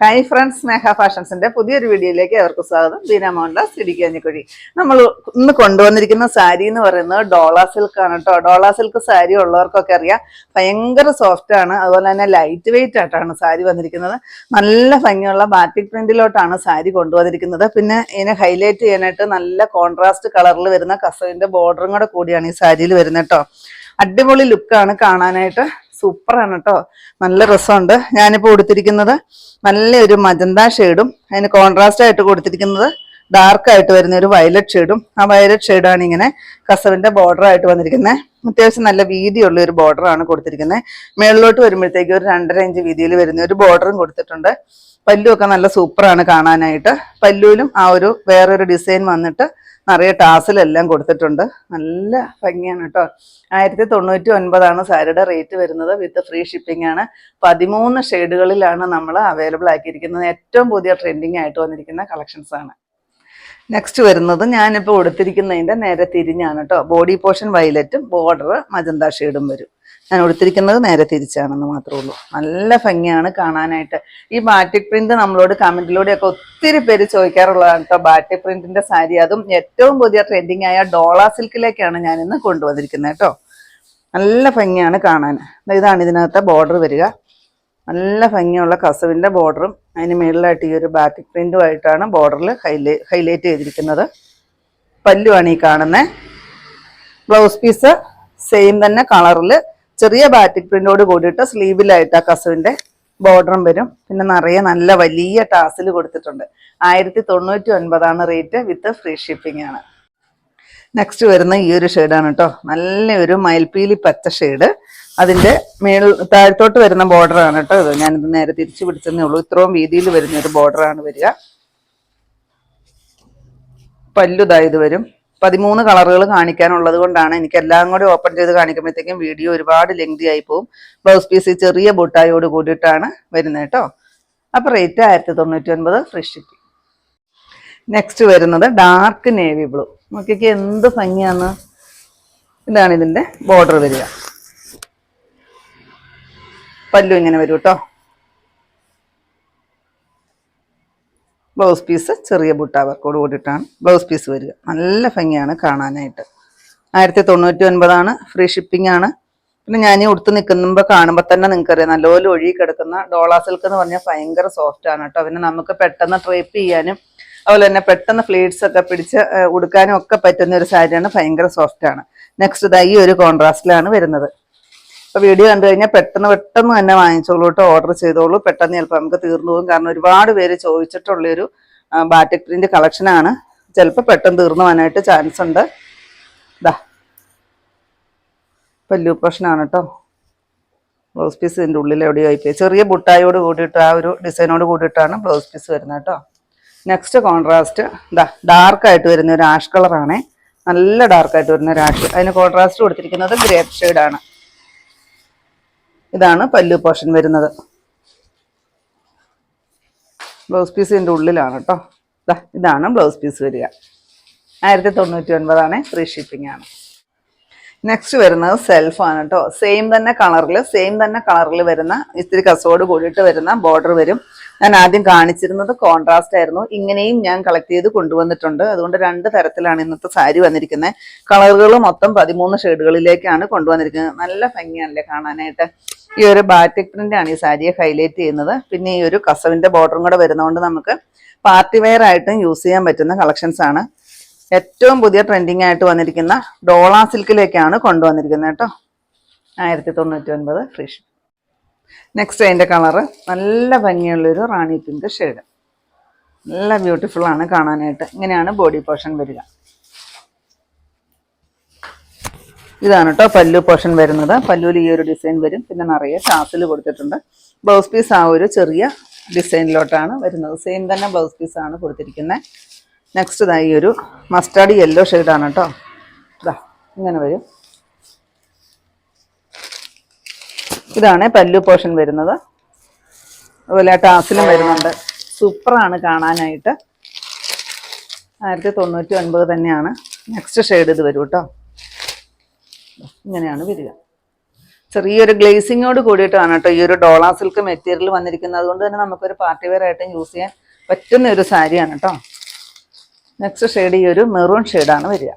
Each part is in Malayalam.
ഹായ് ഫ്രണ്ട്സ് സ്നേഹ ഫാഷൻസിന്റെ പുതിയൊരു വീഡിയോയിലേക്ക് അവർക്ക് സ്വാഗതം. ദീന മോഹൻദാസ് ഇടുക്കിയഞ്ഞിക്കുഴി നമ്മൾ ഇന്ന് കൊണ്ടുവന്നിരിക്കുന്ന സാരി എന്ന് പറയുന്നത് ഡോള സിൽക്ക് ആണ് കേട്ടോ. ഡോള സിൽക്ക് സാരി ഉള്ളവർക്കൊക്കെ അറിയാം ഭയങ്കര സോഫ്റ്റ് ആണ്. അതുപോലെ തന്നെ ലൈറ്റ് വെയിറ്റ് ആയിട്ടാണ് സാരി വന്നിരിക്കുന്നത്. നല്ല ഭംഗിയുള്ള ബാറ്റിക് പ്രിന്റിലോട്ടാണ് സാരി കൊണ്ടുവന്നിരിക്കുന്നത്. പിന്നെ ഇതിനെ ഹൈലൈറ്റ് ചെയ്യാനായിട്ട് നല്ല കോൺട്രാസ്റ്റ് കളറിൽ വരുന്ന കസവിന്റെ ബോർഡറും കൂടെ കൂടിയാണ് ഈ സാരിയിൽ വരുന്നത് കേട്ടോ. അടിപൊളി ലുക്കാണ് കാണാനായിട്ട്. സൂപ്പറാണ് കേട്ടോ. നല്ല രസമുണ്ട്. ഞാനിപ്പോൾ കൊടുത്തിരിക്കുന്നത്. നല്ലൊരു മജന്ത ഷെയ്ഡും അതിന് കോൺട്രാസ്റ്റ് ആയിട്ട് കൊടുത്തിരിക്കുന്നത്. ഡാർക്ക് ആയിട്ട് വരുന്ന ഒരു വയലറ്റ് ഷെയ്ഡും ആ വയലറ്റ് ഷെയ്ഡാണ് ഇങ്ങനെ കസവിന്റെ ബോർഡർ ആയിട്ട് വന്നിരിക്കുന്നത്. അത്യാവശ്യം നല്ല വീതിയുള്ള ഒരു ബോർഡർ ആണ് കൊടുത്തിരിക്കുന്നത്. മേളിലോട്ട് വരുമ്പോഴത്തേക്ക് ഒരു രണ്ടര ഇഞ്ച് വീതിയിൽ വരുന്ന ഒരു ബോർഡറും കൊടുത്തിട്ടുണ്ട്. പല്ലുമൊക്കെ നല്ല സൂപ്പറാണ് കാണാനായിട്ട്. പല്ലുവിലും ആ ഒരു വേറൊരു ഡിസൈൻ വന്നിട്ട് നിറയെ ടാസിലെല്ലാം കൊടുത്തിട്ടുണ്ട്. നല്ല ഭംഗിയാണ് കേട്ടോ. ആയിരത്തി തൊണ്ണൂറ്റി ഒൻപതാണ് സാരിയുടെ റേറ്റ് വരുന്നത്. വിത്ത് ഫ്രീ ഷിപ്പിംഗ് ആണ്. പതിമൂന്ന് ഷെയ്ഡുകളിലാണ് നമ്മൾ അവൈലബിൾ ആക്കിയിരിക്കുന്നത്. ഏറ്റവും പുതിയ ട്രെൻഡിങ് ആയിട്ട് വന്നിരിക്കുന്ന കളക്ഷൻസ് ആണ്. നെക്സ്റ്റ് വരുന്നത് ഞാനിപ്പോൾ കൊടുത്തിരിക്കുന്നതിന്റെ നേരെ തിരിഞ്ഞാണ് കേട്ടോ. ബോഡി പോർഷൻ വയലറ്റും ബോർഡർ മജന്ത ഷെയ്ഡും വരും. ഞാൻ കൊടുത്തിരിക്കുന്നത് നേരെ തിരിച്ചാണെന്ന് മാത്രമേ ഉള്ളൂ. നല്ല ഭംഗിയാണ് കാണാനായിട്ട്. ഈ ബാറ്റിക് പ്രിന്റ് നമ്മളോട് കമന്റിലൂടെയൊക്കെ ഒത്തിരി പേര് ചോദിക്കാറുള്ളതാണ് കേട്ടോ. ബാറ്റിക് പ്രിന്റിന്റെ സാരി അതും ഏറ്റവും പുതിയ ട്രെൻഡിങ് ആയ ഡോള സിൽക്കിലേക്കാണ് ഞാൻ കൊണ്ടുവന്നിരിക്കുന്നത് കേട്ടോ. നല്ല ഭംഗിയാണ് കാണാൻ. ഇതാണ് ഇതിനകത്തെ ബോർഡർ വരിക. നല്ല ഭംഗിയുള്ള കസവിന്റെ ബോർഡറും അതിന് മുകളിലായിട്ട് ഈ ഒരു ബാറ്റിക് പ്രിന്റുമായിട്ടാണ് ബോർഡറിൽ ഹൈലൈ ഹൈലൈറ്റ് ചെയ്തിരിക്കുന്നത്. പല്ലുവാണ് ഈ കാണുന്നത് ബ്ലൗസ് പീസ് സെയിം തന്നെ കളറിൽ ചെറിയ ബാറ്റിക് പ്രിന്റോട് കൂടിയിട്ട് സ്ലീവിലായിട്ട് ആ കസവിന്റെ ബോർഡറും വരും. പിന്നെ നിറയെ നല്ല വലിയ ടാസിൽ കൊടുത്തിട്ടുണ്ട്. ആയിരത്തി തൊണ്ണൂറ്റി ഒൻപതാണ് റേറ്റ് വിത്ത് ഫ്രീ ഷിപ്പിംഗ് ആണ്. നെക്സ്റ്റ് വരുന്ന ഈ ഒരു ഷെയ്ഡാണ് കേട്ടോ നല്ലൊരു മയൽപ്പീലി പച്ച ഷെയ്ഡ് അതിന്റെ മേൾ താഴത്തോട്ട് വരുന്ന ബോർഡർ ആണ് കേട്ടോ ഇത്. ഞാനിത് നേരെ തിരിച്ചു പിടിച്ചതേ ഉള്ളൂ. ഇത്രയും വീതിയിൽ വരുന്ന ഒരു ബോർഡർ ആണ് വരിക. പല്ലുതായത് വരും. പതിമൂന്ന് കളറുകൾ കാണിക്കാനുള്ളത് കൊണ്ടാണ് എനിക്ക് എല്ലാം കൂടി ഓപ്പൺ ചെയ്ത് കാണിക്കുമ്പോഴത്തേക്കും വീഡിയോ ഒരുപാട് ലെങ്തി ആയി പോകും ബ്ലൗസ് പീസ് ചെറിയ ബുട്ടായോട് കൂടിയിട്ടാണ് വരുന്നത് കേട്ടോ. അപ്പൊ റേറ്റ് ആയിരത്തി തൊണ്ണൂറ്റി ഒൻപത് ഫ്രീ ഷിപ്പിംഗ് നെക്സ്റ്റ് വരുന്നത് ഡാർക്ക് നേവി ബ്ലൂ നോക്കിയൊക്കെ എന്ത് ഭംഗിയാന്ന്. ഇതാണ് ഇതിന്റെ ബോർഡർ വരിക. പല്ലു ഇങ്ങനെ വരും കേട്ടോ ബ്ലൗസ് പീസ് ചെറിയ ബുട്ട വർക്കോട് കൂടിയിട്ടാണ്. ബ്ലൗസ് പീസ് വരിക. നല്ല ഭംഗിയാണ് കാണാനായിട്ട്. ആയിരത്തി തൊണ്ണൂറ്റി ഒൻപതാണ് ഫ്രീ ഷിപ്പിംഗ് ആണ്. പിന്നെ ഞാൻ ഈ ഉടുത്ത് നിൽക്കുമ്പോൾ കാണുമ്പോൾ തന്നെ നിങ്ങൾക്കറിയാം. നല്ലപോലെ ഒഴുകി കിടക്കുന്ന ഡോളാ സിൽക്ക് എന്ന് പറഞ്ഞാൽ ഭയങ്കര സോഫ്റ്റ് ആണ് കേട്ടോ പിന്നെ നമുക്ക് പെട്ടെന്ന് ട്രേപ്പ് ചെയ്യാനും അതുപോലെ തന്നെ പെട്ടെന്ന് ഫ്ലീറ്റ്സ് ഒക്കെ പിടിച്ച് ഉടുക്കാനും ഒക്കെ പറ്റുന്ന ഒരു സാരിയാണ് ഭയങ്കര സോഫ്റ്റ് ആണ്. നെക്സ്റ്റ് ഇതാ ഈ ഒരു കോൺട്രാസ്റ്റിലാണ് വരുന്നത്. അപ്പൊ വീഡിയോ കണ്ടു കഴിഞ്ഞാൽ പെട്ടെന്ന് പെട്ടെന്ന് തന്നെ വാങ്ങിച്ചോളൂ കേട്ടോ ഓർഡർ ചെയ്തോളൂ. പെട്ടെന്ന് ചിലപ്പോൾ നമുക്ക് തീർന്നു പോകും. കാരണം ഒരുപാട് പേര് ചോദിച്ചിട്ടുള്ളൊരു ബാറ്റിക് പ്രിന്റ് കളക്ഷനാണ് ചിലപ്പോൾ പെട്ടെന്ന് തീർന്നു പോകാനായിട്ട് ചാൻസ് ഉണ്ട്. ഇതാ പല്ലു പ്രശ്നമാണ് കേട്ടോ ബ്ലൗസ് പീസ് ഇതിന്റെ ഉള്ളിൽ എവിടെയോ ആയിപ്പോയി ചെറിയ ബുട്ടായോട് കൂടിയിട്ട് ആ ഒരു ഡിസൈനോട് കൂടിയിട്ടാണ് ബ്ലൗസ് പീസ് വരുന്നത് കേട്ടോ നെക്സ്റ്റ് കോൺട്രാസ്റ്റ് ഇതാ ഡാർക്കായിട്ട് വരുന്ന ഒരു ആഷ് കളറാണേ നല്ല ഡാർക്കായിട്ട് വരുന്ന ഒരു ആഷ് അതിന് കോൺട്രാസ്റ്റ് കൊടുത്തിരിക്കുന്നത് ഗ്രേപ്പ് ഷെയ്ഡാണ് ഇതാണ് പല്ലു പോർഷൻ വരുന്നത്. ബ്ലൗസ് പീസ് ഇതിന്റെ ഉള്ളിലാണ് കേട്ടോ ഇതാണ് ബ്ലൗസ് പീസ് വരിക. ആയിരത്തി തൊണ്ണൂറ്റി ഒൻപതാണ് ഫ്രീ ഷിപ്പിംഗ് ആണ്. നെക്സ്റ്റ് വരുന്നത് സെൽഫാണ് കേട്ടോ സെയിം തന്നെ കളറിൽ സെയിം തന്നെ കളറിൽ വരുന്ന ഇത്തിരി കസോട് കൂടിയിട്ട് വരുന്ന ബോർഡർ വരും. ഞാൻ ആദ്യം കാണിച്ചിരുന്നത് കോൺട്രാസ്റ്റ് ആയിരുന്നു. ഇങ്ങനെയും ഞാൻ കളക്ട് ചെയ്ത് കൊണ്ടുവന്നിട്ടുണ്ട്. അതുകൊണ്ട് രണ്ട് തരത്തിലാണ് ഇന്നത്തെ സാരി വന്നിരിക്കുന്നത് കളറുകൾ മൊത്തം പതിമൂന്ന് ഷെയ്ഡുകളിലേക്കാണ് കൊണ്ടുവന്നിരിക്കുന്നത്. നല്ല ഭംഗിയാണല്ലേ കാണാനായിട്ട്. ഈ ഒരു ബാറ്റിക് പ്രിന്റ് ആണ് ഈ സാരിയെ ഹൈലൈറ്റ് ചെയ്യുന്നത്. പിന്നെ ഈ ഒരു കസവിന്റെ ബോർഡറും കൂടെ വരുന്നതുകൊണ്ട് നമുക്ക് പാർട്ടി വെയർ ആയിട്ടും യൂസ് ചെയ്യാൻ പറ്റുന്ന കളക്ഷൻസ് ആണ്. ഏറ്റവും പുതിയ ട്രെൻഡിങ് ആയിട്ട് വന്നിരിക്കുന്ന ഡോള സിൽക്കിലേക്കാണ് കൊണ്ടുവന്നിരിക്കുന്നത് കേട്ടോ. ആയിരത്തി തൊണ്ണൂറ്റി ഒൻപത് നെക്സ്റ്റ് അതിന്റെ കളറ് നല്ല ഭംഗിയുള്ളൊരു റാണി പിങ്ക് ഷെയ്ഡ് നല്ല ബ്യൂട്ടിഫുൾ ആണ് കാണാനായിട്ട്. ഇങ്ങനെയാണ് ബോഡി പോർഷൻ വരിക. ഇതാണ് കേട്ടോ പല്ലു പോർഷൻ വരുന്നത്. പല്ലുവിൽ ഈ ഒരു ഡിസൈൻ വരും. പിന്നെ നിറയെ ചാസിൽ കൊടുത്തിട്ടുണ്ട്. ബ്ലൗസ് പീസ് ആ ഒരു ചെറിയ ഡിസൈനിലോട്ടാണ് വരുന്നത്. സെയിം തന്നെ ബ്ലൗസ് പീസ് ആണ് കൊടുത്തിരിക്കുന്നത് നെക്സ്റ്റ് ഇതാ ഈ ഒരു മസ്റ്റാർഡ് യെല്ലോ ഷെയ്ഡാണ് കേട്ടോ ഇതാ ഇങ്ങനെ വരും. ഇതാണ് പല്ലു പോർഷൻ വരുന്നത്. അതുപോലെ ടാസിലും വരുന്നുണ്ട്. സൂപ്പറാണ് കാണാനായിട്ട്. ആയിരത്തി തൊണ്ണൂറ്റി ഒൻപത് തന്നെയാണ്. നെക്സ്റ്റ് ഷെയ്ഡ് ഇത് വരും കേട്ടോ ഇങ്ങനെയാണ് വരിക. ചെറിയൊരു ഗ്ലേസിങ്ങോട് കൂടിയിട്ടാണ് കേട്ടോ ഈ ഒരു ഡോളാ സിൽക്ക് മെറ്റീരിയൽ വന്നിരിക്കുന്നത്. അതുകൊണ്ട് തന്നെ നമുക്കൊരു പാർട്ടി വെയർ ആയിട്ടും യൂസ് ചെയ്യാൻ പറ്റുന്ന ഒരു സാരിയാണ് കേട്ടോ നെക്സ്റ്റ് ഷെയ്ഡ് ഈ ഒരു മെറൂൺ ഷെയ്ഡാണ് വരിക.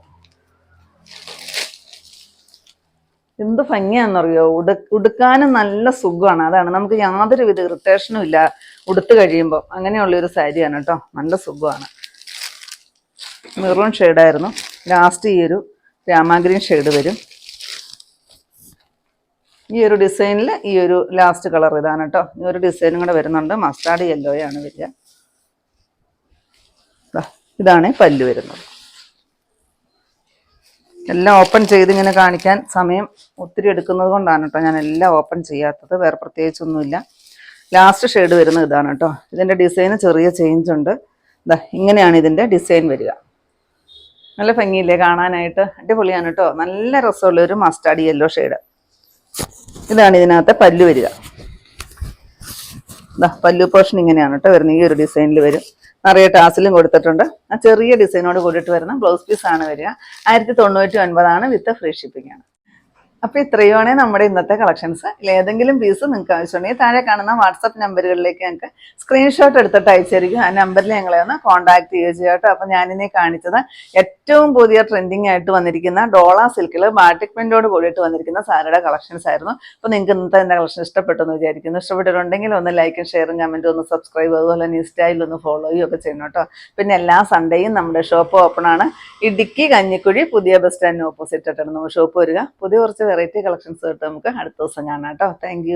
എന്ത് ഭംഗിയാണെന്നറിയോ? ഉടു ഉടുക്കാനും നല്ല സുഖമാണ്. അതാണ്. നമുക്ക് യാതൊരു വിധ ഇറിറ്റേഷനും ഇല്ല. ഉടുത്ത് കഴിയുമ്പോൾ അങ്ങനെയുള്ള ഒരു സാരിയാണ് കേട്ടോ നല്ല സുഖമാണ്. മെറൂൺ ഷെയ്ഡായിരുന്നു ലാസ്റ്റ് ഈ ഒരു രാമാഗ്രീൻ ഷെയ്ഡ് വരും. ഈ ഒരു ഡിസൈനിൽ ഈ ഒരു ലാസ്റ്റ് കളർ ഇതാണ് കേട്ടോ ഈ ഒരു ഡിസൈനും കൂടെ വരുന്നുണ്ട്. മസ്റ്റാർഡ് യെല്ലോയാണ് വരിക. ഇതാണ് പല്ല് വരുന്നത്. എല്ലാം ഓപ്പൺ ചെയ്ത് ഇങ്ങനെ കാണിക്കാൻ സമയം ഒത്തിരി എടുക്കുന്നത് കൊണ്ടാണ് കേട്ടോ ഞാൻ എല്ലാം ഓപ്പൺ ചെയ്യാത്തത്. വേറെ പ്രത്യേകിച്ചൊന്നുമില്ല. ലാസ്റ്റ് ഷെയ്ഡ് വരുന്നത് ഇതാണ് കേട്ടോ ഇതിന്റെ ഡിസൈന് ചെറിയ ചേഞ്ച് ഉണ്ട്. ഇതാ ഇങ്ങനെയാണ് ഇതിന്റെ ഡിസൈൻ വരിക. നല്ല ഭംഗിയില്ലേ കാണാനായിട്ട്? അടിപൊളിയാണ് കേട്ടോ നല്ല രസമുള്ള ഒരു മസ്റ്റാർഡ് യെല്ലോ ഷെയ്ഡ് ഇതാണ് ഇതിനകത്തെ പല്ല് വരിക. ദാ പല്ലു പോർഷൻ ഇങ്ങനെയാണ് കേട്ടോ വരുന്നത്. ഈ ഒരു ഡിസൈനിൽ വരും. നിറയെ ടാസിലും കൊടുത്തിട്ടുണ്ട്. ആ ചെറിയ ഡിസൈനോട് കൂടിയിട്ട് വരുന്ന ബ്ലൗസ് പീസ് ആണ് വരിക. ആയിരത്തി തൊണ്ണൂറ്റി ഒൻപതാണ് വിത്ത് ഫ്രീ ഷിപ്പിംഗ് ആണ്. അപ്പൊ ഇത്രയുമാണ് നമ്മുടെ ഇന്നത്തെ കളക്ഷൻസ് ഏതെങ്കിലും പീസ് നിങ്ങൾക്ക് ആവശ്യമുണ്ടെങ്കിൽ താഴെ കാണുന്ന വാട്സപ്പ് നമ്പറുകളിലേക്ക് ഞങ്ങൾക്ക് സ്ക്രീൻഷോട്ട് എടുത്തിട്ട് അയച്ചിരിക്കും. ആ നമ്പറിൽ ഞങ്ങളെ ഒന്ന് കോൺടാക്ട് ചെയ്യുക കേട്ടോ. അപ്പൊ ഞാനിനി കാണിച്ചത് ഏറ്റവും പുതിയ ട്രെൻഡിങ് ആയിട്ട് വന്നിരിക്കുന്ന ഡോള സിൽക്കിൽ ബാറ്റിക് പ്രിന്റോട് കൂടിയിട്ട് വന്നിരിക്കുന്ന സാരിയുടെ കളക്ഷൻസ് ആയിരുന്നു. അപ്പോൾ നിങ്ങൾക്ക് ഇന്നത്തെ എന്റെ കളക്ഷൻ ഇഷ്ടപ്പെട്ടെന്ന് വിചാരിക്കുന്നു. ഇഷ്ടപ്പെട്ടിട്ടുണ്ടെങ്കിൽ ഒന്ന് ലൈക്കും ഷെയറും കമന്റും ഒന്ന് സബ്സ്ക്രൈബ് അതുപോലെ ന്യൂ ഇൻസ്റ്റയിൽ ഒന്ന് ഫോളോ ചെയ്യുകയൊക്കെ ചെയ്യണം കേട്ടോ. പിന്നെ എല്ലാ സൺഡേയും നമ്മുടെ ഷോപ്പ് ഓപ്പൺ ആണ്. ഇടുക്കി കഞ്ഞിക്കുഴി പുതിയ ബസ് സ്റ്റാൻഡിന് ഓപ്പോസിറ്റ് ആയിട്ടാണ്. നമ്മൾ ഷോപ്പ് വരിക. പുതിയ കുറച്ച് വെറൈറ്റി കളക്ഷൻസ് കിട്ടും നമുക്ക് അടുത്ത ദിവസം കാണാം കേട്ടോ. താങ്ക്